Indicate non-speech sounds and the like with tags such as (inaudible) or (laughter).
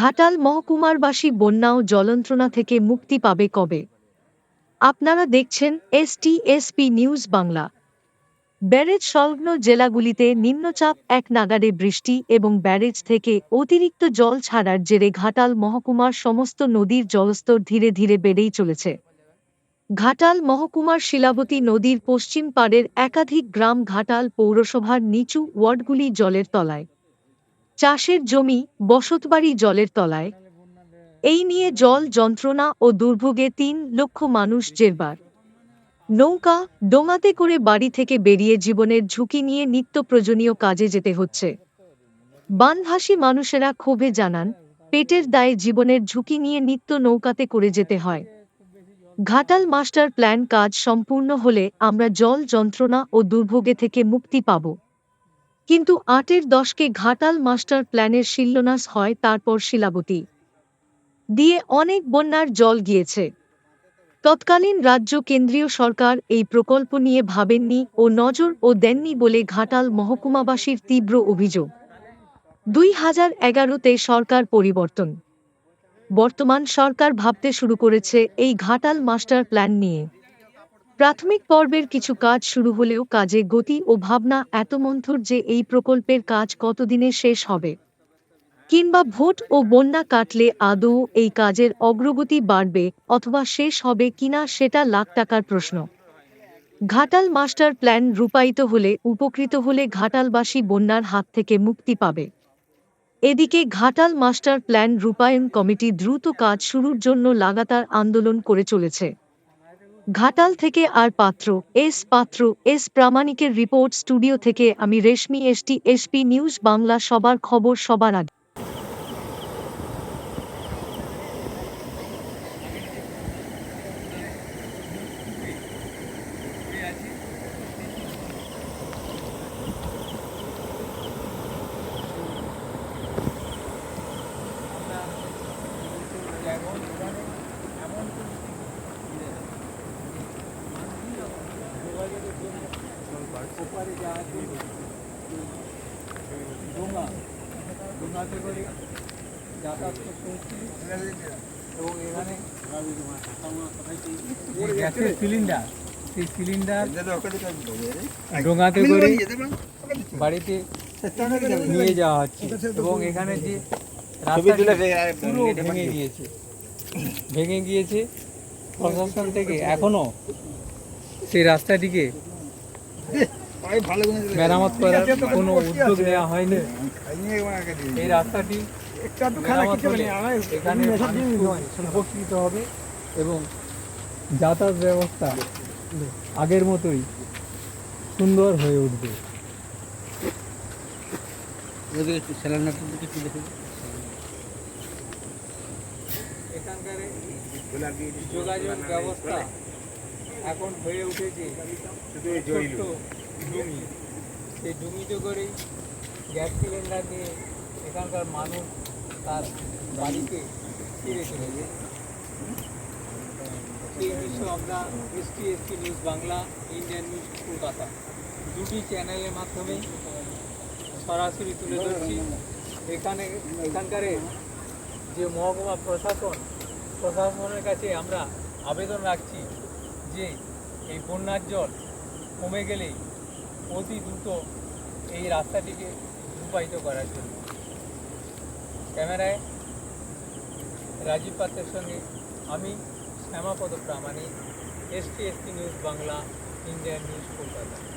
ঘাটাল মহকুমারবাসী বন্যা ও জলন্ত্রণা থেকে মুক্তি পাবে কবে? আপনারা দেখছেন এসটিএসপি নিউজ বাংলা। ব্যারেজ সংলগ্ন জেলাগুলিতে নিম্নচাপ, এক নাগাড়ে বৃষ্টি এবং ব্যারেজ থেকে অতিরিক্ত জল ছাড়ার জেরে ঘাটাল মহকুমার সমস্ত নদীর জলস্তর ধীরে ধীরে বেড়েই চলেছে। ঘাটাল মহকুমার শিলাবতী নদীর পশ্চিম পাড়ের একাধিক গ্রাম ঘাটাল পৌরসভার নিচু ওয়ার্ডগুলি জলের তলায়। চাষের জমি বসতবাড়ি জলের তলায়। এই নিয়ে জল যন্ত্রণা ও দুর্ভোগে তিন লক্ষ মানুষ জেরবার। নৌকা ডোঙাতে করে বাড়ি থেকে বেরিয়ে জীবনের ঝুঁকি নিয়ে নিত্য প্রয়োজনীয় কাজে যেতে হচ্ছে। বানভাসী মানুষেরা ক্ষোভে জানান, পেটের দায়ে জীবনের ঝুঁকি নিয়ে নিত্য নৌকাতে করে যেতে হয়। ঘাটাল মাস্টার প্ল্যান কাজ সম্পূর্ণ হলে আমরা জল যন্ত্রণা ও দুর্ভোগে থেকে মুক্তি পাব। কিন্তু আটের দশকে ঘাটাল মাস্টার প্ল্যানের শিল্লনাস হয় তারপর শিলাবতী। দিয়ে অনেক বন্যার জল গিয়েছে। তৎকালীন রাজ্য কেন্দ্রীয় সরকার এই প্রকল্প নিয়ে ভাবেননি ও নজর ও দেননি বলে ঘাটাল মহকুমাবাসীর তীব্র অভিযোগ। দুই হাজার এগারোতে সরকার পরিবর্তন। বর্তমান সরকার ভাবতে শুরু করেছে এই ঘাটাল মাস্টার প্ল্যান নিয়ে। প্রাথমিক পর্বের কিছু কাজ শুরু হলেও কাজে গতি ও ভাবনা এত মন্থর যে এই প্রকল্পের কাজ কতদিনে শেষ হবে? কিংবা ভোট ও বন্যা কাটলে আদৌ এই কাজের অগ্রগতি বাড়বে অথবা শেষ হবে কিনা সেটা লাখ টাকার প্রশ্ন। ঘাটাল মাস্টার প্ল্যান রূপায়িত হলে, উপকৃত হলে ঘাটালবাসী বন্যার হাত থেকে মুক্তি পাবে। এদিকে ঘাটাল মাস্টার প্ল্যান রূপায়ণ কমিটি দ্রুত কাজ শুরুর জন্য লাগাতার আন্দোলন করে চলেছে। ঘাটাল থেকে আর পাত্র, এস পাত্র, এস প্রামাণিকের রিপোর্ট স্টুডিও থেকে আমি Reshmi ST, SP news Bangla সবার খবর সবার আগে। ডোঙা ডোঙাতে করে যাতায়াত করতে হচ্ছে এবং এখানে গ্যাসের সিলিন্ডার সেই সিলিন্ডার ডোঙাতে করে বাড়িতে নিয়ে যাওয়া হচ্ছে। এবং এখানে যে ভেঙে গিয়েছে। ভেঙে গিয়েছে প্রশাসন থেকে। এখনও সেই রাস্তাটিকে (laughs) মেরামত করার কোনো উদ্যোগ নেওয়া হয়নি। এই রাস্তাটি মেরামত হলে এখানে উপকৃত হবে। এবং যাতায়াত ব্যবস্থা আগের মতোই সুন্দর হয়ে উঠবে। এখানকার যোগাযোগ ব্যবস্থা এখন হয়ে উঠেছে। ডুমি। সেই ডুমিতে করেই গ্যাস সিলিন্ডার নিয়ে এখানকার মানুষ তার বাড়িতে ফিরে চলেছে সেই দৃশ্য আমরা ST ST news Bangla, Indian news Kolkata. দুটি চ্যানেলের মাধ্যমে সরাসরি তুলে ধরছি। এখানে এখানকার যে মহকুমা প্রশাসন, প্রশাসনের কাছে আমরা আবেদন রাখছি যে এই বন্যার জল কমে গেলেই অতি দ্রুত এই রাস্তাটিকে রূপায়িত করার জন্য। ক্যামেরায় রাজীব পাত্রের সঙ্গে আমি, Shyamapada Pramanik ST ST news Bangla Indian news Kolkata.